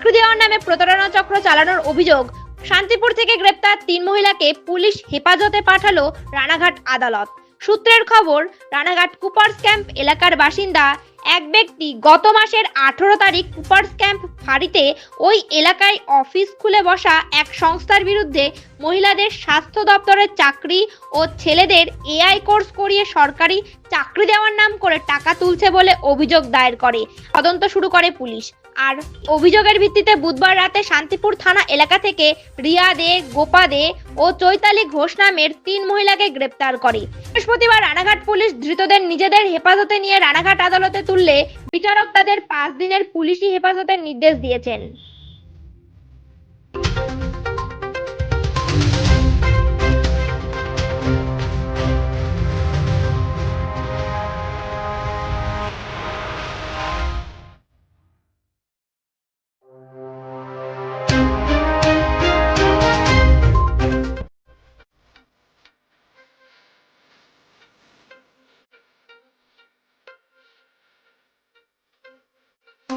চাকরি দেওয়ার নামে প্রতারণা চক্র চালানোর অভিযোগ। শান্তিপুর থেকে গ্রেপ্তার তিন মহিলাকে পুলিশ হেফাজতে পাঠালো রানাঘাট আদালত। সূত্রের খবর, রানাঘাট কুপার্স ক্যাম্প এলাকার বাসিন্দা এক ব্যক্তি গত মাসের আঠেরো তারিখ কুপার্স ক্যাম্প ফাঁড়িতে ওই এলাকায় অফিস খুলে বসা এক সংস্থার বিরুদ্ধে মহিলাদের স্বাস্থ্য দপ্তরের চাকরি ও ছেলেদের এআই কোর্স করিয়ে সরকারি চাকরি দেওয়ার নাম করে টাকা তুলছে বলে অভিযোগ দায়ের করে। তদন্ত শুরু করে পুলিশ। আর অভিযোগের ভিত্তিতে বুধবার রাতে শান্তিপুর থানা এলাকা থেকে রিয়া দে, গোপা দে ও চৈতালি ঘোষ নামের তিন মহিলাকে গ্রেপ্তার করে। বৃহস্পতিবার রানাঘাট পুলিশ ধৃতদের নিজেদের হেফাজতে নিয়ে রানাঘাট আদালতে তুললে বিচারক তাদের পাঁচ দিনের পুলিশি হেফাজতের নির্দেশ দিয়েছেন।